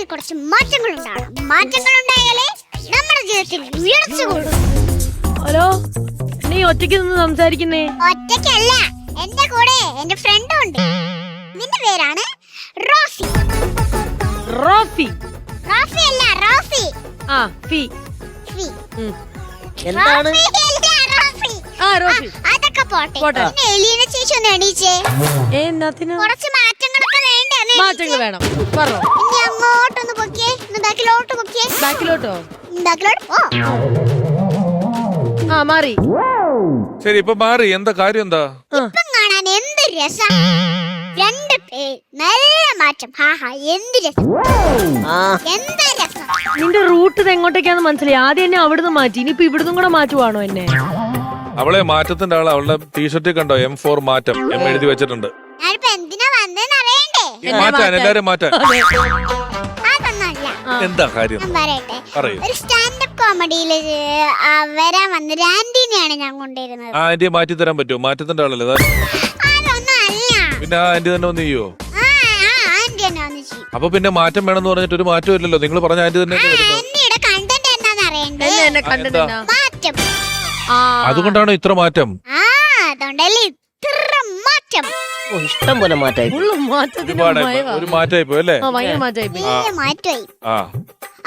ജീവിതത്തിൽ കുറച്ച് മാറ്റങ്ങൾ ഉണ്ടാകണം മാറ്റങ്ങൾ ഉണ്ടായാലേ നമ്മുടെ ജീവിതത്തിൽ ഉയർച്ച കൂടും. ഹലോ നീ ഒറ്റയ്ക്ക് നിന്ന് സംസാരിക്കുന്നേ? ഒറ്റയ്ക്കല്ല എന്റെ കൂടെ എന്റെ ഫ്രണ്ടും ഉണ്ട്. നിന്റെ പേരാണ് റോഫി റോഫി റോഫി അല്ല റോഫി ആ ഫി. ഫി. എന്താണ്? ആ റോഫി അതൊക്കെ പോട്ടെ. പോട്ടെ. എലീന ചേച്ചി ഒന്ന് എണീച്ചേ. ഏ എന്നാത്തിനാ കുറച്ച് മാറ്റങ്ങൾ വേണം. പറഞ്ഞോ. ഇനി അങ്ങോട്ടൊന്ന് പൊക്കിയേ. ഒന്ന് ബാക്കിലോട്ട് പൊക്കിയേ. ബാക്കിലോട്ടോ? ബാക്കിലോട്ട് പോ. ആ മാറി. ശരി ഇപ്പൊ മാറി. എന്താ കാര്യം എന്താ? ഇപ്പം കാണാൻ എന്ത് രസം? രണ്ട് പേര് നല്ല മാറ്റം. ഹാ ഹാ എന്ത് രസം? ആ. എന്താ രസം? നിന്റെ റൂട്ട് ഇത് എങ്ങോട്ടേക്കാന്ന് മനസ്സിലായി. ആദ്യം എന്നെ അവിടുന്ന് മാറ്റി. ഇനിയിപ്പൊ ഇവിടുന്ന് കൂടെ മാറ്റുവാണോ എന്നെ? അവളെ മാറ്റത്തിന്റെ ആളെ. അവളുടെ ടീഷർട്ടിൽ കണ്ടോ? എം ഫോർ മാറ്റം. എം എഴുതി വെച്ചിട്ടുണ്ട്. ഞാനിപ്പോ എന്തിനാ വന്നേ അറിയണ്ടേ എന്നെ മാറ്റാൻ. എല്ലാരും മാറ്റാൻ. അതൊന്നല്ല എന്താ കാര്യം? ഞാൻ പറയട്ടെ. പറയൂ. ഒരു സ്റ്റാൻഡപ്പ് കോമഡിയിൽ വരാൻ വന്ന ഒരു ആന്റീനെയാണ് ഞാൻ കൊണ്ടുവരുന്നത്. ആ ആന്റിയെ മാറ്റി തരാൻ പറ്റുമോ? മാറ്റത്തിന്റെ ആളല്ലേ? അതൊന്നും അല്ല പിന്നെ ആ ആന്റി തന്നെ ഒന്ന് ചെയ്യോ ആ ആ ആന്റി തന്നെ ഒന്ന് ചെയ്യും. അപ്പൊ പിന്നെ മാറ്റം വേണമെന്ന് പറഞ്ഞിട്ട് ഒരു മാറ്റം ഇല്ലല്ലോ. നിങ്ങൾ പറഞ്ഞ ആന്റി തന്നെ വരുന്നത്? ആന്റിയുടെ കണ്ടന്റ് എന്താന്ന് അറിയണ്ടേ? എന്നെ എന്നെ ആ, കണ്ടിട്ടാ മാറ്റം. ആ. അതുകൊണ്ടാണോ ഇത്ര മാറ്റം? ആ അതുകൊണ്ടല്ലേ ഇത്ര മാറ്റം ഓ, ഇഷ്ടം പോലെ മാറ്റായി മാറ്റത്തിന്. ഒരു മാറ്റായി പോയി അല്ലേ? ആ ഭയങ്കര മാറ്റായി പോയി. വലിയ മാറ്റമായി. ആ.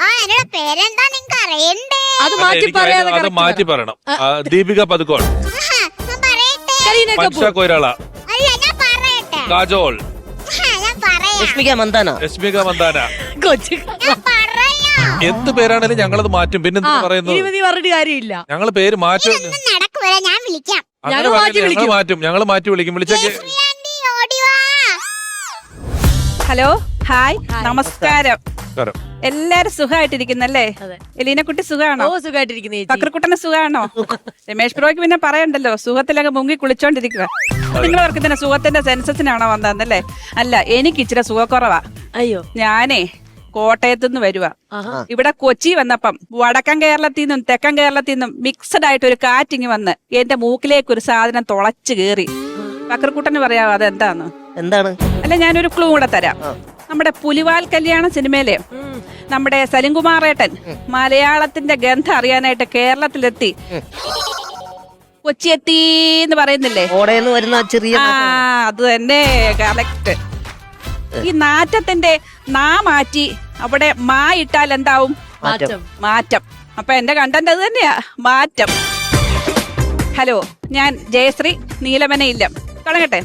ആ എന്നോട് പേരെന്താ നിങ്ങക്ക് അറിയണ്ടേ? അത് മാറ്റി എനിക്ക് പറയാതെ അത് correct മാറ്റി പറ. പറയണം. ആ, ദീപിക പതുക്കോൾ. ആഹാ, ഞാൻ പറയട്ടെ? കരീന മൻഷ കപൂർ കൊയ്രാള അല്ല ഞാൻ പറയട്ടെ? കാജോൾ ആഹാ, ഞാൻ പറയാം. രശ്മിക മന്ദാന. രശ്മിക മന്ദാന. കൊച്ചു ഞാൻ പറയാം. എന്ത് പേരാണേലും ഞങ്ങളത് മാറ്റും. പിന്നെ ആ പറയുന്നത് ഇരുപതി പറഞ്ഞിട്ട് കാര്യമില്ല. ഞങ്ങൾ പേര് മാറ്റും. ഇതൊന്നും ഞാൻ വിളിക്കാം. അങ്ങനെ ഞങ്ങൾ മാറ്റി ഞങ്ങൾ വിളിക്കും. മാറ്റും. ഞങ്ങൾ മാറ്റി വിളിക്കും. വിളിച്ചേക്ക്. Hello hi. നമസ്കാരം. എല്ലാരും സുഖമായിട്ടിരിക്കുന്നല്ലേ? എലീന എലീനക്കുട്ടി സുഖാണോ? ഓ സുഖമായിട്ടിരിക്കുന്ന ചേച്ചി. പക്രക്കുട്ടന് സുഖാണോ? രമേഷ് പ്രോയ്ക്ക് പിന്നെ പറയണ്ടല്ലോ സുഖത്തിലൊക്കെ മുങ്ങി കുളിച്ചോണ്ടിരിക്കുക നിങ്ങൾ അവർക്ക് തന്നെ സുഖത്തിന്റെ സെൻസസിനാണോ വന്നതെന്നല്ലേ? അല്ല എനിക്ക് ഇച്ചിരി സുഖക്കുറവാ. അയ്യോ. ഞാനേ കോട്ടയത്തു നിന്ന് വരുവാ ഇവിടെ കൊച്ചി വന്നപ്പം വടക്കൻ കേരളത്തിൽ നിന്നും തെക്കൻ കേരളത്തിൽ നിന്നും മിക്സഡ് ആയിട്ട് ഒരു കാറ്റിങ് വന്ന് എന്റെ മൂക്കിലേക്ക് ഒരു സാധനം തുളച്ചു കേറി. പക്രക്കുട്ടന് പറയാവോ അതെന്താന്ന്? എന്താണ്? അല്ല ഞാനൊരു ക്ലൂ കൂടെ തരാം. നമ്മുടെ പുലിവാൽ കല്യാണ സിനിമയിലെ. നമ്മുടെ സലിംകുമാറേട്ടൻ മലയാളത്തിന്റെ ഗന്ധം അറിയാനായിട്ട് കേരളത്തിലെത്തി. കൊച്ചി എത്തി എന്ന് പറയുന്നില്ലേ? ഓടേന്ന് വരുന്ന ആ ചെറിയ ആ അത് തന്നെ കറക്റ്റ് ഈ നാറ്റത്തിന്റെ നാ മാറ്റി അവിടെ മാ ഇട്ടാൽ എന്താവും? മാറ്റം. മാറ്റം. അപ്പൊ എന്റെ കണ്ടന്റ് അത് തന്നെയാ. മാറ്റം. ഹലോ ഞാൻ ജയശ്രീ നീലമനയില്ലം. തുടങ്ങട്ടെ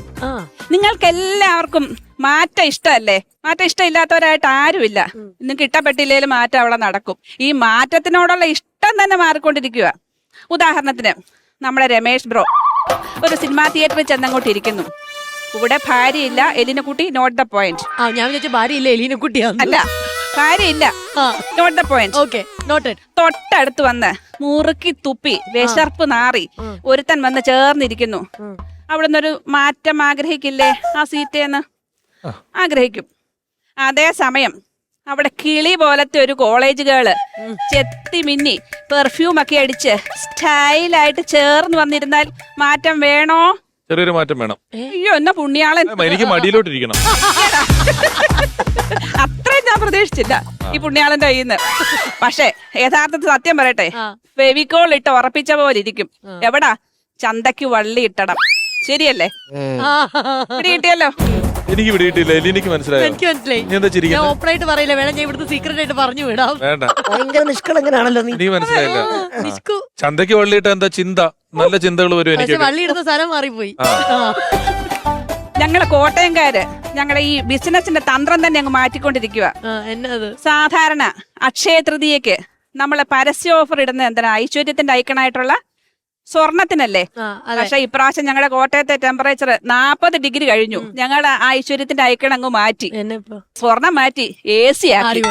നിങ്ങൾക്ക് എല്ലാവർക്കും മാറ്റം ഇഷ്ടമല്ലേ? മാറ്റം ഇഷ്ടമില്ലാത്തവരായിട്ട് ആരുമില്ല. നിങ്ങൾക്ക് ഇഷ്ടപ്പെട്ടില്ലേലും മാറ്റം അവിടെ നടക്കും. ഈ മാറ്റത്തിനോടുള്ള ഇഷ്ടം തന്നെ മാറിക്കൊണ്ടിരിക്കുക. ഉദാഹരണത്തിന് നമ്മുടെ രമേഷ് ബ്രോ ഒരു സിനിമാ തിയേറ്ററിൽ ചെന്നങ്ങോട്ട് ഇരിക്കുന്നു. ഇവിടെ ഭാര്യയില്ല എലിനക്കുട്ടി നോട്ട് ദ പോയിന്റ് ആ ഞാൻ വിചാരിച്ച ഭാര്യ ഇല്ല എലീനെ കുട്ടിയാന്ന്. അല്ല ഭാര്യയില്ല നോട്ട് ദ പോയിന്റ് ഓക്കെ തൊട്ടടുത്ത് വന്ന് മുറുക്കി തുപ്പി വിശർപ്പ് നാറി. ഒരുത്തൻ വന്ന് ചേർന്നിരിക്കുന്നു. അവിടുന്ന് ഒരു മാറ്റം ആഗ്രഹിക്കില്ലേ ആ സീറ്റേന്ന്? ആഗ്രഹിക്കും. അതേസമയം അവിടെ കിളി പോലത്തെ ഒരു കോളേജ് ഗേൾ ചെത്തി മിന്നി പെർഫ്യൂം ഒക്കെ അടിച്ച് സ്റ്റൈലായിട്ട് ചേർന്ന് വന്നിരുന്നാൽ മാറ്റം വേണോ? ചെറിയൊരു മാറ്റം വേണം. അയ്യോ എന്നാ പുണ്യാളൻ. എനിക്ക് മടിയിലോട്ടിരിക്കണം. അത്രയും ഞാൻ പ്രതീക്ഷിച്ചില്ല ഈ പുണ്യാളന്റെ കയ്യിൽ നിന്ന് പക്ഷേ യഥാർത്ഥത്തിൽ സത്യം പറയട്ടെ. ഫെവിക്കോൾ ഇട്ട് ഉറപ്പിച്ച പോലെ ഇരിക്കും. എവിടാ? ചന്തയ്ക്ക് വള്ളി ഇട്ടണം ശരിയല്ലേ? കിട്ടിയല്ലോ എനിക്ക് പിടിയിട്ടില്ല എനിക്ക് മനസ്സിലായോ? എനിക്ക് മനസ്സിലായി. നീ എന്താ ഞാൻ ചിരിക്കുന്നത് പറയില്ല. വേണം ഞാൻ ഇവിടുത്തെ സീക്രട്ട് ആയിട്ട് പറഞ്ഞു വിടാം. വേണ്ട. ഭയങ്കര നിഷ്കളങ്കനാണല്ലോ നീ. മനസ്സിലായില്ല. നിഷ്കു. ചന്തയ്ക്ക് വള്ളിയിട്ട് എന്താ ചിന്ത? നല്ല ചിന്തകൾ വരും പക്ഷെ എനിക്ക് വള്ളി സ്ഥലം മാറിപ്പോയി. ഞങ്ങളെ കോട്ടയംകാര്. ഞങ്ങളെ ഈ ബിസിനസിന്റെ തന്ത്രം തന്നെ അങ്ങ് മാറ്റിക്കൊണ്ടിരിക്കുക ആ, എന്നാ അത് സാധാരണ അക്ഷയ തൃതീയക്ക് നമ്മളെ പരസ്യ ഓഫർ ഇടുന്ന എന്താ ഐശ്വര്യത്തിന്റെ ഐക്കണായിട്ടുള്ള സ്വർണത്തിനല്ലേ? പക്ഷെ ഇപ്രാവശ്യം ഞങ്ങളുടെ കോട്ടയത്തെ ടെമ്പറേച്ചർ നാപ്പത് ഡിഗ്രി കഴിഞ്ഞു. ഞങ്ങളുടെ ആ ഐശ്വര്യത്തിന്റെ ഐക്കൺ അങ്ങ് മാറ്റി. സ്വർണം മാറ്റി എ സി ആക്കി.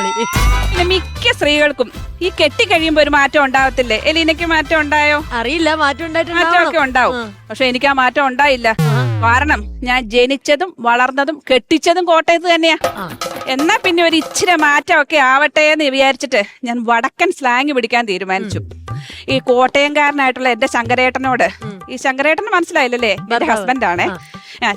പിന്നെ മിക്ക സ്ത്രീകൾക്കും ഈ കെട്ടി കഴിയുമ്പോ ഒരു മാറ്റം ഉണ്ടാവത്തില്ലേ? എലീനയ്ക്ക് മാറ്റം ഉണ്ടായോ? അറിയില്ല മാറ്റം മാറ്റമൊക്കെ ഉണ്ടാവും. പക്ഷെ എനിക്ക് ആ മാറ്റം ഉണ്ടായില്ല. കാരണം ഞാൻ ജനിച്ചതും വളർന്നതും കെട്ടിച്ചതും കോട്ടയത്ത് തന്നെയാ. എന്നാ പിന്നെ ഒരു ഇച്ചിരി മാറ്റമൊക്കെ ആവട്ടെ എന്ന് വിചാരിച്ചിട്ട് ഞാൻ വടക്കൻ സ്ലാങ് പിടിക്കാൻ തീരുമാനിച്ചു. ഈ കോട്ടയംകാരനായിട്ടുള്ള എന്റെ ശങ്കരേട്ടനോട്. ഈ ശങ്കരേട്ടന് മനസ്സിലായില്ലേ എന്റെ ഹസ്ബൻഡാണ്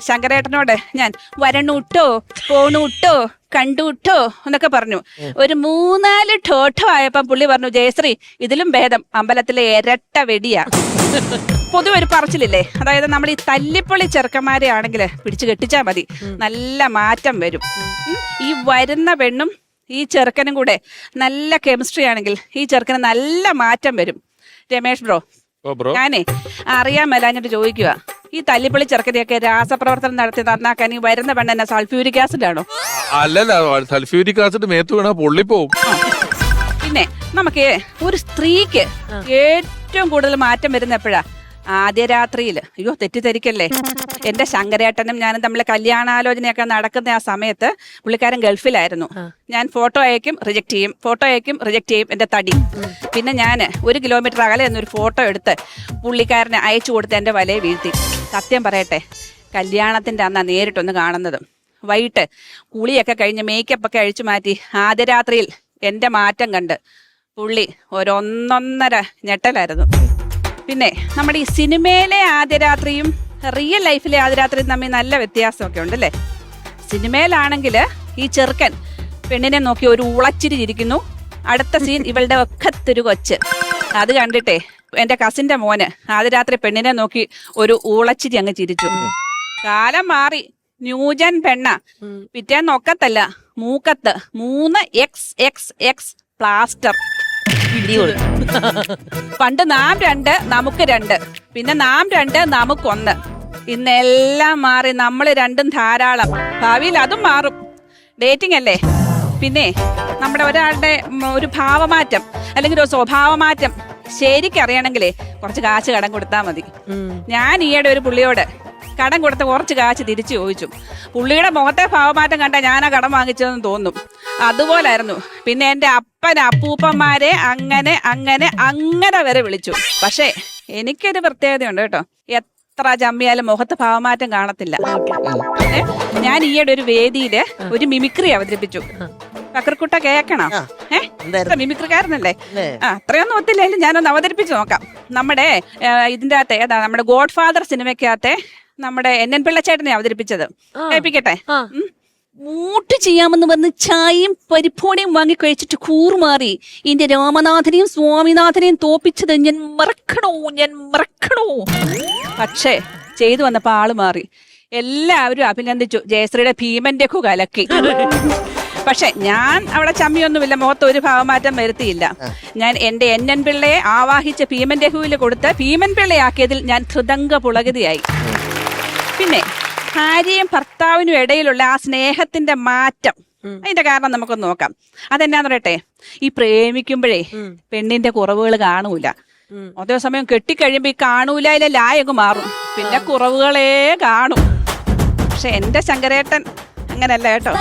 ശങ്കരേട്ടനോട് ഞാൻ വരണൂട്ടോ പോണൂട്ടോ കണ്ടുട്ടോ എന്നൊക്കെ പറഞ്ഞു. ഒരു മൂന്നാൽ ടോട്ടോ ആയപ്പം പുള്ളി പറഞ്ഞു ജയശ്രീ ഇതിലും ഭേദം. അമ്പലത്തിലെ ഇരട്ട വെടിയാ. പൊതുവെ ഒരു പറച്ചിലില്ലേ? അതായത് നമ്മൾ ഈ തല്ലിപ്പൊളി ചെറുക്കന്മാരെ ആണെങ്കിൽ പിടിച്ചു കെട്ടിച്ചാ മതി. നല്ല മാറ്റം വരും. ഈ വരുന്ന പെണ്ണും ഈ ചെറുക്കനും കൂടെ നല്ല കെമിസ്ട്രി ആണെങ്കിൽ ഈ ചെറുക്കന് നല്ല മാറ്റം വരും. രമേഷ് ബ്രോ ഓ ബ്രോ. ഞാനേ അറിയാൻ മേലാഞ്ഞിട്ട് ചോദിക്കുക ഈ തല്ലിപ്പള്ളി ചെറുക്കനെയൊക്കെ രാസപ്രവർത്തനം നടത്തി നന്നാക്കാൻ ഈ വരുന്ന പെണ്ണെന്നെ സൾഫ്യൂരിക് ആസിഡ് ആണോ? അല്ലല്ല സൾഫ്യൂരിക് ആസിഡ് മേത്ത് വീണാ പൊള്ളിപ്പോവും പിന്നെ നമുക്ക് ഒരു സ്ത്രീക്ക് ഏറ്റവും കൂടുതൽ മാറ്റം വരുന്ന എപ്പോഴാ? ആദ്യ രാത്രിയിൽ. അയ്യോ തെറ്റിദ്ധരിക്കല്ലേ. എന്റെ ശങ്കരേട്ടനും ഞാനും തമ്മിൽ കല്യാണാലോചനയൊക്കെ നടക്കുന്ന ആ സമയത്ത് പുള്ളിക്കാരൻ ഗൾഫിലായിരുന്നു. ഞാൻ ഫോട്ടോ അയക്കും റിജക്ട് ചെയ്യും. ഫോട്ടോ അയക്കും റിജക്ട് ചെയ്യും എന്റെ തടി. പിന്നെ ഞാൻ ഒരു കിലോമീറ്റർ അകലെ എന്നൊരു ഫോട്ടോ എടുത്ത് പുള്ളിക്കാരനെ അയച്ചു കൊടുത്ത് എന്റെ വലയെ വീഴ്ത്തി. സത്യം പറയട്ടെ കല്യാണത്തിന്റെ അന്നാ നേരിട്ടൊന്ന് കാണുന്നത്. വൈകിട്ട് കുളിയൊക്കെ കഴിഞ്ഞ് മേക്കപ്പ് ഒക്കെ അഴിച്ചു മാറ്റി ആദ്യ രാത്രിയിൽ എന്റെ മാറ്റം കണ്ട് പുള്ളി ഒരൊന്നൊന്നര ഞെട്ടലായിരുന്നു. പിന്നെ നമ്മുടെ ഈ സിനിമയിലെ ആദ്യ രാത്രിയും റിയൽ ലൈഫിലെ ആദ്യ രാത്രിയും തമ്മിൽ നല്ല വ്യത്യാസമൊക്കെ ഉണ്ടല്ലേ? സിനിമയിലാണെങ്കിൽ ഈ ചെറുക്കൻ പെണ്ണിനെ നോക്കി ഒരു ഉളച്ചിരി ചിരിക്കുന്നു അടുത്ത സീൻ ഇവളുടെ ഒക്കത്തൊരു കൊച്ച്. അത് കണ്ടിട്ടേ എന്റെ കസിന്റെ മോന് ആദ്യ രാത്രി പെണ്ണിനെ നോക്കി ഒരു ഊളച്ചിരി അങ്ങ് ചിരിച്ചു. കാലം മാറി. ന്യൂജൻ പെണ്ണ. പിറ്റേന്ന് ഒക്കത്തല്ല. മൂക്കത്ത്. മൂന്ന് എക്സ് എക്സ് എക്സ് പ്ലാസ്റ്റർ പണ്ട് നാം രണ്ട് നമുക്ക് രണ്ട്. പിന്നെ നാം രണ്ട് നമുക്കൊന്ന്. ഇന്നെല്ലാം മാറി നമ്മൾ രണ്ടും ധാരാളം. ഭാവിയിൽ അതും മാറും. ഡേറ്റിംഗ് അല്ലേ? പിന്നെ നമ്മുടെ ഒരാളുടെ ഒരു ഭാവമാറ്റം അല്ലെങ്കിൽ ഒരു സ്വഭാവമാറ്റം ശരിക്കറിയണമെങ്കിലേ കുറച്ച് കാശ് കടം കൊടുത്താൽ മതി. ഞാൻ ഈയിടെ ഒരു പുള്ളിയോട് കടം കൊടുത്ത കുറച്ച് കാശ് തിരിച്ചു ചോദിച്ചു. പുള്ളിയുടെ മുഖത്തെ ഭാവമാറ്റം കണ്ട ഞാനാ കടം വാങ്ങിച്ചതെന്ന് തോന്നും. അതുപോലായിരുന്നു. പിന്നെ എന്റെ അപ്പൻ അപ്പൂപ്പന്മാരെ അങ്ങനെ അങ്ങനെ അങ്ങനെ വരെ വിളിച്ചു. പക്ഷേ എനിക്കൊരു പ്രത്യേകതയുണ്ട് കേട്ടോ. എത്ര ചമ്മിയാലും മുഖത്ത് ഭാവമാറ്റം കാണത്തില്ല. ഞാൻ ഈയിടെ ഒരു വേദിയിൽ ഒരു മിമിക്രി അവതരിപ്പിച്ചു. കക്കർക്കുട്ട കേക്കണം? ഏഹ്? മിമിക്രിക്കാരനല്ലേ? ആ അത്രയൊന്നും ഒത്തില്ലെങ്കിലും ഞാനൊന്ന് അവതരിപ്പിച്ചു നോക്കാം. നമ്മുടെ ഇതിന്റെ അകത്തെ ഏതാ നമ്മുടെ ഗോഡ് ഫാദർ സിനിമയ്ക്കകത്തെ നമ്മുടെ എൻ എൻ പിള്ളച്ചേട്ടനെ അവതരിപ്പിച്ചത്. കേൾപ്പിക്കട്ടെ. വോട്ട് ചെയ്യാമെന്ന് പറഞ്ഞ് ചായയും പരിപ്പോടെയും വാങ്ങി കഴിച്ചിട്ട് കൂറുമാറി. എന്റെ രാമനാഥനെയും സ്വാമിനാഥനെയും തോപ്പിച്ചത് ഞാൻ മറക്കണോ? ഞാൻ മറക്കണോ? പക്ഷേ ചെയ്തു വന്നപ്പോ ആൾ മാറി. എല്ലാവരും അഭിനന്ദിച്ചു. ജയശ്രീയുടെ ഭീമന്റെ ഒക്കെ കലക്കി. പക്ഷെ ഞാൻ അവിടെ ചമ്മിയൊന്നുമില്ല. മുഖത്ത് ഒരു ഭാവമാറ്റം വരുത്തിയില്ല. ഞാൻ എന്റെ എൻ എൻ പിള്ളയെ ആവാഹിച്ച ഭീമന്റെ ഹൂവിൽ കൊടുത്ത് ഭീമൻ പിള്ളയാക്കിയതിൽ ഞാൻ ഹൃദംഗ പുളകതിയായി. പിന്നെ ഭാര്യയും ഭർത്താവിനും ഇടയിലുള്ള ആ സ്നേഹത്തിന്റെ മാറ്റം. അതിന്റെ കാരണം നമുക്കൊന്ന് നോക്കാം. അതെന്നാന്ന് പറയട്ടെ? ഈ പ്രേമിക്കുമ്പോഴേ പെണ്ണിന്റെ കുറവുകൾ കാണൂല. അതേസമയം കെട്ടിക്കഴിയുമ്പോ ഈ കാണൂല ഇല്ല ലായങ്ങ് മാറും. പിന്നെ കുറവുകളേ കാണും. പക്ഷെ എന്റെ ശങ്കരേട്ടൻ അങ്ങനല്ല കേട്ടോ.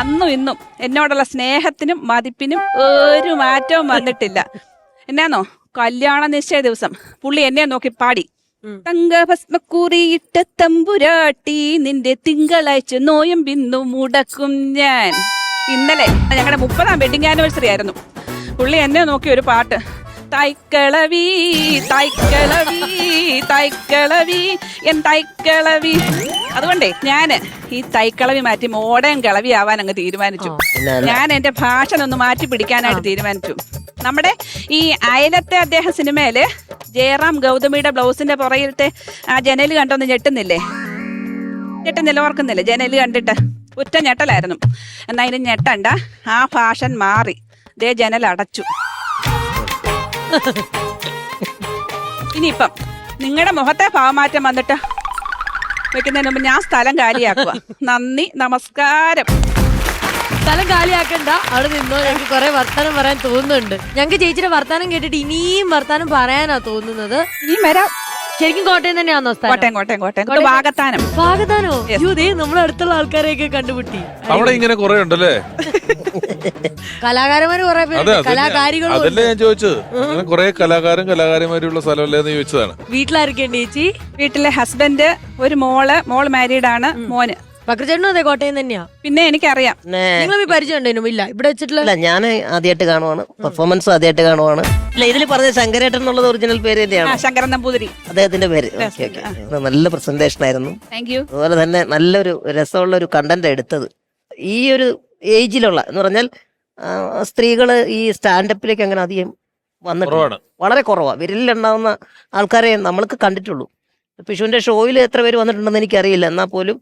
അന്നും ഇന്നും എന്നോടുള്ള സ്നേഹത്തിനും മതിപ്പിനും ഒരു മാറ്റവും വന്നിട്ടില്ല. എന്നാന്നോ? കല്യാണ നിശ്ചയ ദിവസം. പുള്ളി എന്നെ നോക്കി പാടി. തങ്കഭസ്മക്കുറിയിട്ട തമ്പുരാട്ടി നിന്റെ തിങ്കളാഴ്ച നോയം ബിന്ദു മുടക്കും ഞാൻ. ഇന്നലെ ഞങ്ങളുടെ മുപ്പതാം വെഡിങ് ആനിവേഴ്സറി ആയിരുന്നു. പുള്ളി എന്നെ നോക്കി ഒരു പാട്ട്. തൈക്കളവി തൈക്കളവി തൈക്കളവി എൻ തൈക്കളവി. അതുകൊണ്ടേ ഞാൻ ഈ തൈക്കളവി മാറ്റി മോഡേൺ കളവി ആവാൻ അങ്ങ് തീരുമാനിച്ചു. ഞാൻ എന്റെ ഭാഷ ഒന്ന് മാറ്റി പിടിക്കാനായിട്ട് തീരുമാനിച്ചു. നമ്മുടെ ഈ അയലത്തെ അദ്ദേഹം സിനിമയിൽ ജയറാം ഗൗതമിയുടെ ബ്ലൗസിന്റെ പുറകിലത്തെ ആ ജനൽ കണ്ടൊന്ന് ഞെട്ടുന്നില്ലേ? ഞെട്ടുന്നില്ല ഓർക്കുന്നില്ലേ? ജനൽ കണ്ടിട്ട് ഒറ്റ ഞെട്ടലായിരുന്നു. എന്നാ ഇനി ഞെട്ടണ്ട ആ ഫാഷൻ മാറി. ദേ ജനൽ അടച്ചു. ഇനിയിപ്പം നിങ്ങളുടെ മുഖത്തെ ഭാവമാറ്റം വന്നിട്ട് വെക്കുന്നതിന് മുമ്പ് ഞാൻ സ്ഥലം കാലിയാക്കുക നന്ദി നമസ്കാരം. സ്ഥലം കാലിയാക്കണ്ട. അവിടെ നിന്നോ ഞങ്ങൾക്ക് കുറെ വർത്താനം പറയാൻ തോന്നുന്നുണ്ട്. ഞങ്ങൾക്ക് ചേച്ചിയുടെ വർത്താനം കേട്ടിട്ട് ഇനിയും വർത്താനം പറയാനാ തോന്നുന്നത്. ഇനി വരാം. ശരിക്കും കോട്ടയം തന്നെയാണോ കോട്ടയം കോട്ടയം കോട്ടയം. വാഗത്താനം. വാഗത്താനോ? അയ്യോ ദേ നമ്മളെ അടുത്തുള്ള ആൾക്കാരെയൊക്കെ കണ്ടുപിട്ടി അവിടെ ഇങ്ങനെ കുറെ ഉണ്ടല്ലേ? കലാകാരന്മാര് കുറെ പേര് കലാകാരികളും. അതല്ലേ ഞാൻ ചോദിച്ചത്. അങ്ങനെ കുറെ കലാകാരും കലാകാരിമാരുള്ള സ്ഥലമല്ലേ എന്ന് ചോദിച്ചതാണ്. വീട്ടിലായിരിക്കും ചേച്ചി? വീട്ടിലെ ഹസ്ബൻഡ് ഒരു മോൾ മോൾ മാരീഡ് ആണ് മോന്. ബക്രചേട്ടനും അതെ കോട്ടയം തന്നെയാ. പിന്നെ എനിക്കറിയാം. നിങ്ങൾ ഈ പരിചയം ഉണ്ടേനും ഇല്ല ഇവിടെ വെച്ചിട്ടില്ല അല്ല ഞാൻ ആദ്യമായിട്ട് കാണുവാണ്. പെർഫോമൻസ് ആദ്യമായിട്ട് കാണുവാണ്. ഇല്ല ഇതിൽ പറഞ്ഞ ശങ്കരേട്ടൻ എന്നുള്ളത് ഒറിജിനൽ പേര് തന്നെയാണ്. ശങ്കരൻ നമ്പൂതിരി. അദ്ദേഹത്തിന്റെ പേര്. ഓക്കെ ഓക്കെ നല്ല പ്രസന്റേഷൻ ആയിരുന്നു. അതുപോലെ തന്നെ നല്ലൊരു രസമുള്ള ഒരു കണ്ടന്റ് എടുത്തത്. ഈ ഒരു ഏജിലുള്ള എന്ന് പറഞ്ഞാൽ സ്ത്രീകൾ സ്ത്രീകൾ ഈ സ്റ്റാൻഡപ്പിലേക്ക് അങ്ങനെ അധികം വന്നിട്ടുണ്ട് വളരെ കുറവാണ് വിരലിലുണ്ടാവുന്ന ആൾക്കാരെ നമ്മൾക്ക് കണ്ടിട്ടുള്ളൂ. പിഷുവിന്റെ ഷോയിൽ എത്ര പേര് വന്നിട്ടുണ്ടെന്ന് എനിക്കറിയില്ല. എന്നാൽ പോലും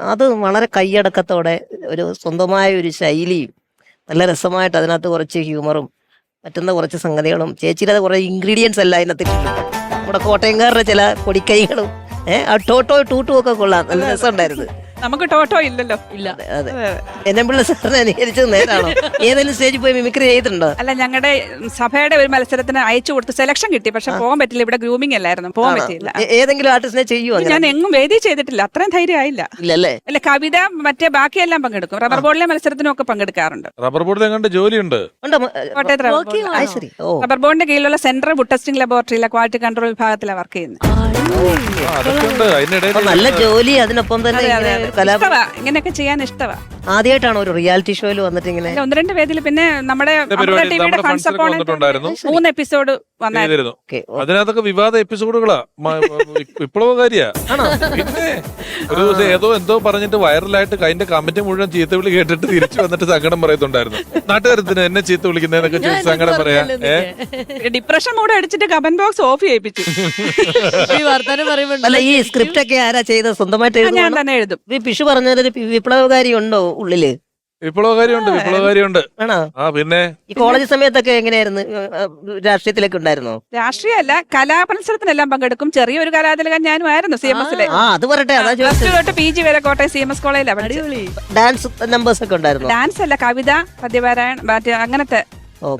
അത് വളരെ കൈയടക്കത്തോടെ ഒരു സ്വന്തമായ ഒരു ശൈലിയും നല്ല രസമായിട്ട് അതിനകത്ത് കുറച്ച് ഹ്യൂമറും പറ്റുന്ന കുറച്ച് സംഗതികളും. ചേച്ചിയുടെ കുറേ ഇൻഗ്രീഡിയൻസ് എല്ലാം അതിനകത്ത് നമ്മുടെ കോട്ടയംകാരുടെ ചില പൊടിക്കൈകളും ഏഹ് ആ ടോട്ടോ ടൂട്ടോ ഒക്കെ കൊള്ളാം. നല്ല രസമുണ്ടായിരുന്നു. നമുക്ക് ടോട്ടോ ഇല്ലല്ലോ. ഇല്ല. അതെ എന്നെ പിള്ള സാറിനെ അനുകരിച്ചത് നേരാണോ? ഏതെങ്കിലും സ്റ്റേജിൽ പോയി മിമിക്രി ചെയ്തിട്ടുണ്ടോ? അല്ല ഞങ്ങളുടെ സഭയുടെ ഒരു മത്സരത്തിന് അയച്ചു കൊടുത്ത് സെലക്ഷൻ കിട്ടി. പക്ഷെ പോകാൻ പറ്റില്ല. ഇവിടെ ഗ്രൂമിംഗ് അല്ലായിരുന്നു. പോകാൻ പറ്റില്ല ഏ- ഏതെങ്കിലും ആർട്ടിസ്റ്റിനെ ചെയ്യുമോ ഞാൻ എങ്ങും വേദി ചെയ്തിട്ടില്ല. അത്രയും ധൈര്യം ആയില്ല ഇല്ലല്ലേ? അല്ല കവിത മറ്റേ ബാക്കിയെല്ലാം പങ്കെടുക്കും. റബ്ബർ ബോർഡിലെ മത്സരത്തിനും ഒക്കെ പങ്കെടുക്കാറുണ്ട്. റബ്ബർ ബോർഡിൽ എങ്ങാണ്ട് ജോലിയുണ്ട്. ഉണ്ടോ? മ- കോട്ടയത്ത് റബ്ബർ Working ബോർഡ്. ആ, ആണോ? ശരി. ഓ. റബ്ബർ ബോർഡിന്റെ കീഴിലുള്ള സെൻട്രൽ ഫുഡ് ടെസ്റ്റിംഗ് ലബോറട്ടറിയിലെ ക്വാളിറ്റി കൺട്രോൾ വിഭാഗത്തിലാണ് വർക്ക് ചെയ്യുന്നത്. ആ, അതൊക്കെ ഉണ്ട്. അപ്പൊ അതിനിടയിൽ നല്ല ജോലി അതിനൊപ്പം തന്നെ ഇങ്ങനെ കലാ ഇഷ്ടവാ ഇങ്ങനെയൊക്കെ ചെയ്യാൻ ഇഷ്ടവാ ആദ്യമായിട്ടാണോ ഒരു റിയാലിറ്റി ഷോയിൽ വന്നിട്ട് ഇങ്ങനെ ഒന്ന് രണ്ട് പേരിൽ പിന്നെ നമ്മുടെ ടിവിയുടെ വന്നിട്ടുണ്ടായിരുന്നു. മൂന്ന് എപ്പിസോഡ് വന്നായിരുന്നു. ചെയ്തിരുന്നു. ഓക്കെ അതിനകത്തൊക്കെ വിവാദ എപ്പിസോഡുകളാ മ- വിപ്ലവകാരിയാ പിന്നെ ഒരു ദിവസം ഏതോ എന്തോ പറഞ്ഞിട്ട് വൈറലായിട്ട് അതിന്റെ കമന്റ് മുഴുവൻ ചീത്ത വിളി കേട്ടിട്ട് തിരിച്ചു വന്നിട്ട് സങ്കടം പറയത്തുണ്ടായിരുന്നു നാട്ടുകാരത്തിന് എന്നെ ചീത്ത വിളിക്കുന്നതിനൊക്കെ ചോദിച്ച് സങ്കടം പറയാ? ഏ? ഡിപ്രഷൻ മൂടെ അടിച്ചിട്ട് കമന്റ് ബോക്സ് ഓഫ് ചെയ്യിപ്പിച്ചു. ഈ വർത്താനം അല്ല ഈ സ്ക്രിപ്റ്റ് ഒക്കെ ആരാ ചെയ്തത്? സ്വന്തമായിട്ട് ഞാൻ എഴുതുവാണോ? തന്നെ എഴുതും. ഈ പിഷു പറഞ്ഞൊരു വിപ്ലവകാരി ഉണ്ടോ ഉള്ളിൽ? വിപ്ലവകാരിയുണ്ട് വിപ്ലവകാരിയുണ്ട്. ആണോ? ആ പിന്നെ? ഈ കോളേജ് സമയത്തൊക്കെ എങ്ങനെയായിരുന്നു? രാഷ്ട്രീയത്തിലൊക്കെ ഉണ്ടായിരുന്നു? രാഷ്ട്രീയ അല്ല രാഷ്ട്രീയമല്ല കലാമത്സരത്തിനെല്ലാം പങ്കെടുക്കും. ചെറിയൊരു കലാതിലകൻ ഞാനും ആയിരുന്നു സി എം എസിലെ. ആ അത് പറയട്ടെ തൊട്ട് പി ജി വരെ കോട്ടയം സി എം എസ് കോളേജിലാണ് ഡാൻസ് നമ്പേഴ്സ് ഒക്കെ ഉണ്ടായിരുന്നു? ഡാൻസ് അല്ല കവിത പദ്യപാരായണ അങ്ങനത്തെ.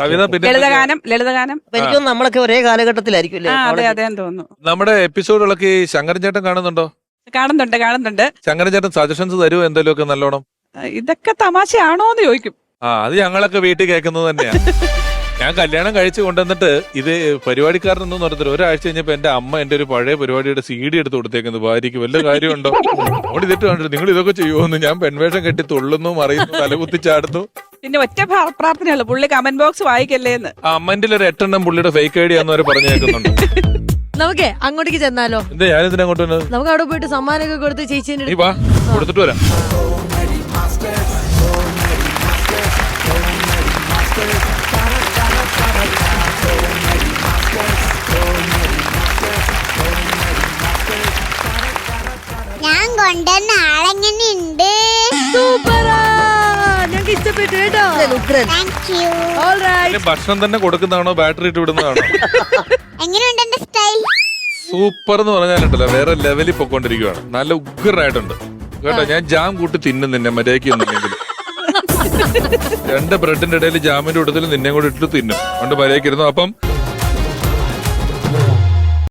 കവിത പിന്നെ ലളിതഗാനം ലളിതഗാനം. അപ്പൊ എനിക്ക് നമ്മളൊക്കെ ഒരേ കാലഘട്ടത്തിലായിരിക്കും അല്ലേ അതെ അതെ എന്ന് തോന്നുന്നു. നമ്മുടെ എപ്പിസോഡുകളൊക്കെ ഈ ശങ്കരൻ ചേട്ടൻ കാണുന്നുണ്ടോ? കാണുന്നുണ്ട് കാണുന്നുണ്ട്. ശങ്കരൻ ചേട്ടൻ സജഷൻസ് തരുമോ എന്തെങ്കിലുമൊക്കെ നല്ലോണം? ഇതൊക്കെ തമാശയാണോ എന്ന് ചോദിക്കും. ആ അത് ഞങ്ങളൊക്കെ വീട്ടിൽ കേൾക്കുന്നത് തന്നെയാണ് ഞാൻ കല്യാണം കഴിച്ചു കൊണ്ടുവന്നിട്ട് ഇത് പരിപാടിക്കാരനൊന്നും നടത്തില്ല ഒരാഴ്ച കഴിഞ്ഞപ്പോ എന്റെ അമ്മ എന്റെ ഒരു പഴയ പരിപാടിയുടെ സി ഡി എടുത്ത് കൊടുത്തേക്കുന്നത്. ഭാര്യയ്ക്ക് വല്ല കാര്യമുണ്ടോ? അവിടെ ഇതിട്ട് കണ്ടിട്ട് നിങ്ങൾ ഇതൊക്കെ ചെയ്യുമെന്ന് ഞാൻ പെൺവേഷം കെട്ടി തുള്ളുന്നു മറിയുന്നു തലകുത്തി ചാടുന്നു. പിന്നെ ഒറ്റ പ്രാ- പ്രാർത്ഥനയുള്ളൂ പുള്ളി കമന്റ് ബോക്സ് വായിക്കല്ലേ എന്ന് ആ അമ്മന്റെ ഒരു എട്ടെണ്ണം പുള്ളിയുടെ ഫേക്ക് ഐഡി ആണെന്ന് വരെ പറഞ്ഞു കേൾക്കുന്നുണ്ട് നമുക്കേ അങ്ങോട്ടേക്ക് ചെന്നാലോ? എന്താ ഞാനിതിനെ അങ്ങോട്ട് വന്നത്? നമുക്ക് അവിടെ പോയിട്ട് സമ്മാനമൊക്കെ കൊടുത്ത് നീ വാ കൊടുത്തിട്ട് വരാം. ഞാൻ കൊണ്ടുവന്ന ആളെങ്ങനെയുണ്ട്? സൂപ്പറാ ഞങ്ങൾക്ക് ഇഷ്ടപ്പെട്ടു കേട്ടോ. ഉഗ്രൻ, ഇതിന് ഭക്ഷണം തന്നെ കൊടുക്കുന്നതാണോ ബാറ്ററി ഇട്ട് വിടുന്നതാണോ? എങ്ങനെയുണ്ട് എന്റെ സ്റ്റൈൽ സൂപ്പർ എന്ന് പറഞ്ഞാലുണ്ടല്ലോ വേറെ ലെവലിൽ പൊക്കോണ്ടിരിക്കുവാണ് നല്ല ഉഗ്രനായിട്ടുണ്ട്. കേട്ടോ ഞാൻ ജാം കൂട്ടി തിന്നും നിന്നെ മര്യാദയ്ക്ക് ഒന്നുമില്ലെങ്കിൽ രണ്ട് ബ്രെഡിന്റെ ഇടയിൽ ജാമിന്റെ കൂട്ടത്തിൽ നിന്നെ കൂടെ ഇട്ട് തിന്നും. അതുകൊണ്ട് മര്യാദയ്ക്ക് ഇരുന്നു. അപ്പം